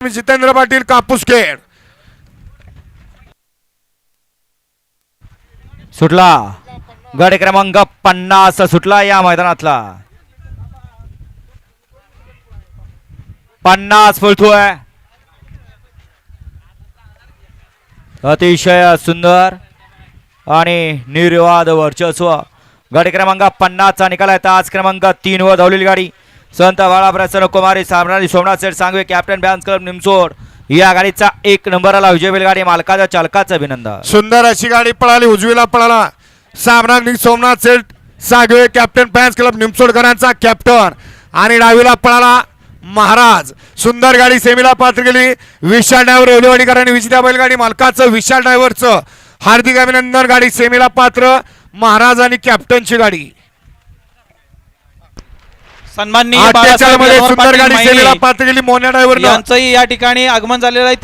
जितेंद्र पाटील कापूसखेड सुटला. गड क्रमांक पन्नास सुटला या मैदानातला. पन्नास फुलतोय अतिशय सुंदर आणि निर्वाद वर्चस्व. गाडी क्रमांक पन्नासचा निकाल आहे. तास क्रमांक तीन वर धावलेली गाडी. संत बाळा प्रसन्न कुमारी सामनारी सोमनाथ सेठ Sangve captain Benz club Nimsod या गाडीचा एक नंबरला विजय गाडी मालकाच्या चालकाचं अभिनंदन. सुंदर अशी गाडी पळाली उजवीला पळाला. सामनाग्निक Somnath Seth Sagave captain fans club निमसोडकरांचा captain आणि डावीला पळाला महाराज. सुंदर गाडी सेमीला पात्र गेली विशाल ड्रायव्हर ओलेवाडीकरांनी विजेत्या बैलगाडी मालकाचं विशाल ड्रायव्हरचं हार्दिक अभिनंदन. गाडी सेमीला पात्र. महाराज आणि कॅप्टनची गाडी. सन्माननीय अठ्ठेचाळीस बाळासाहेबमध्ये जनोहर सुंदर गाडी सेमीला पात्र गेली मोन्या ड्रायव्हर यांचंही या ठिकाणी आगमन झालेलं आहे.